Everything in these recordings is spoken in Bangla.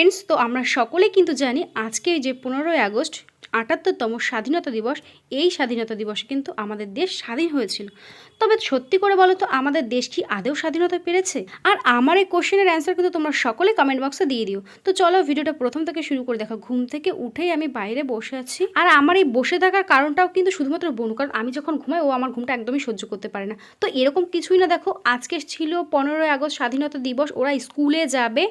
ফ্রেন্ডস তো আমরা সকলে কিন্তু জানি আজকে যে পনেরোই আগস্ট আটাত্তরতম স্বাধীনতা দিবস, এই স্বাধীনতা দিবসে কিন্তু আমাদের দেশ স্বাধীন হয়েছিল। তবে সত্যি করে বলো তো, আমাদের দেশ কি আদেও স্বাধীনতা পেরেছে? আর আমার এই কোশ্চেনের অ্যান্সার কিন্তু তোমরা সকলে কমেন্ট বক্সে দিয়ে দিও। তো চলো ভিডিওটা প্রথম থেকে শুরু করে দেখো। ঘুম থেকে উঠেই আমি বাইরে বসে আছি। আর আমার এই বসে থাকার কারণটাও কিন্তু শুধুমাত্র বনু, কারণ আমি যখন ঘুমাই, ও আমার ঘুমটা একদমই সহ্য করতে পারে না। তো এরকম কিছুই না, দেখো, আজকে ছিল পনেরোই আগস্ট স্বাধীনতা দিবস, ওরা স্কুলে যাবে।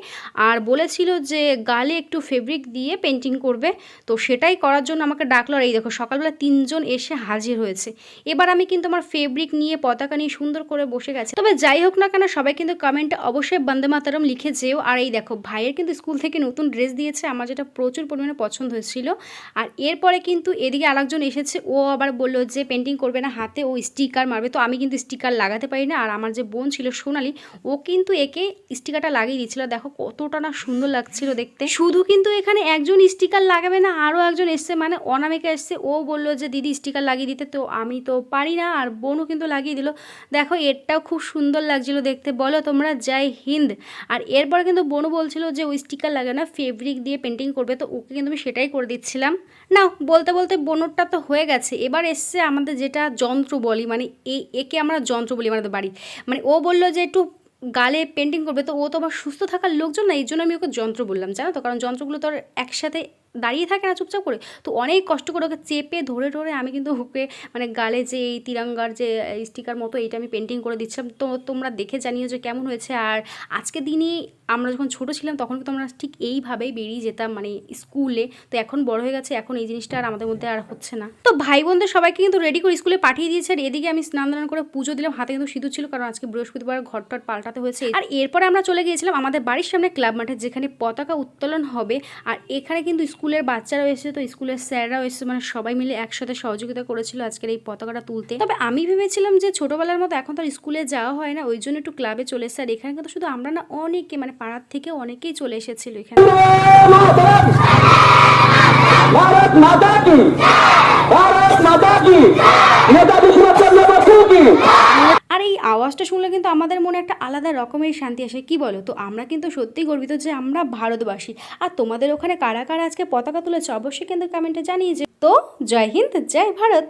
আর বলেছিল যে গালে একটু ফেব্রিক দিয়ে পেন্টিং করবে। তো সেটাই করার জন্য আমাকে ডাকলো আর এই দেখো, সকালবেলা তিনজন এসে হাজির হয়েছে। এবার আমি কিন্তু আমার ফেব্রিক নিয়ে, পতাকা নিয়ে সুন্দর করে বসে গেছে। তবে যাই হোক না কেন, সবাই কিন্তু কমেন্টে অবশ্যই বন্দে মাতারম লিখে যেও। আর এই দেখো, ভাইয়ের কিন্তু স্কুল থেকে নতুন ড্রেস দিয়েছে, আমার যেটা প্রচুর পরিমাণে পছন্দ হয়েছিল। আর এরপরে কিন্তু এদিকে আরেকজন এসেছে, ও আবার বলল যে পেন্টিং করবে না হাতে, ও স্টিকার মারবে। তো আমি কিন্তু স্টিকার লাগাতে পারি না, আর আমার যে বোন ছিল সোনালি, ও কিন্তু একে স্টিকারটা লাগিয়ে দিচ্ছিল দেখো কতটা না সুন্দর লাগছিল দেখতে। শুধু কিন্তু এখানে একজন স্টিকার লাগাবে না, আরও একজন এসছে মানে অনামিকা এসছে, ও বলল যে, দিদি স্টিকার লাগিয়ে দিতে। তো আমি তো পারি না, আর বোনও কিন্তু লাগিয়ে দিল। দেখো, এরটাও খুব সুন্দর লাগছিল দেখতে। বলো তোমরা, জয় হিন্দ। আর এরপর কিন্তু বোনও বলছিল যে, ওই স্টিকার লাগে না ফেব্রিক দিয়ে পেন্টিং করবে। তো ওকে কিন্তু আমি সেটাই করে দিচ্ছিলাম। না বলতে বলতে বোনরটা তো হয়ে গেছে। এবার এসছে আমাদের যেটা যন্ত্র বলি মানে এই একে আমরা যন্ত্র বলি আমাদের বাড়ি মানে ও বলল যে, একটু গালে পেন্টিং করবে। তো ও তো আবার সুস্থ থাকার লোকজন না, এই জন্য আমি ওকে যন্ত্র বললাম, জানো তো? কারণ যন্ত্রগুলো তো একসাথে দাঁড়িয়ে থাকে না চুপচাপ করে। তো অনেক কষ্ট করে ওকে চেপে ধরে ধরে আমি কিন্তু ওকে মানে গালে যে এই তিরঙ্গার যে স্টিকার মতো এইটা আমি পেন্টিং করে দিচ্ছিলাম তো তোমরা দেখে জানিও যে কেমন হয়েছে। আর আজকে দিনই আমরা যখন ছোট ছিলাম তখন কিন্তু আমরা ঠিক এইভাবেই বেরিয়ে যেতাম মানে স্কুলে তো এখন বড় হয়ে গেছে, এখন এই জিনিসটা আর আমাদের মধ্যে আর হচ্ছে না। তো ভাই বোনদের সবাইকে কিন্তু রেডি করে স্কুলে পাঠিয়ে দিয়েছে। আর এদিকে আমি স্নান দান করে পুজো দিলাম। হাতে কিন্তু সিঁদুর ছিল, কারণ আজকে বৃহস্পতিবার ঘর টট পাল্টাতে হয়েছে। আর এরপরে আমরা চলে গিয়েছিলাম আমাদের বাড়ির সামনে ক্লাব মাঠে যেখানে পতাকা উত্তোলন হবে। আর এখানে কিন্তু স্কুলের বাচ্চারাও এসেছে, তো স্কুলের স্যাররাও এসেছে মানে সবাই মিলে একসাথে সহযোগিতা করেছিল আজকের এই পতাকাটা তুলতে। তবে আমি ভেবেছিলাম যে ছোটোবেলার মতো এখন তো স্কুলে যাওয়া হয় না, ওই জন্য একটু ক্লাবে চলে এসে আর এখানে কিন্তু শুধু আমরা না, অনেকে মানে পাড়ার থেকে অনেকেই চলে এসেছিল এখানে। ভারত মাতা কি? ভারত মাতা কি? আওয়াজটা শুনলে কিন্তু আমাদের মনে একটা আলাদা রকমের শান্তি আসে। কি বলো? তো আমরা কিন্তু সত্যি গর্বিত যে আমরা ভারতবাসী। আর তোমাদের ওখানে কারা কারা আজকে পতাকা তুলেছে অবশ্যই কিন্তু কমেন্টে জানিয়ে যে তো জয় হিন্দ, জয় ভারত।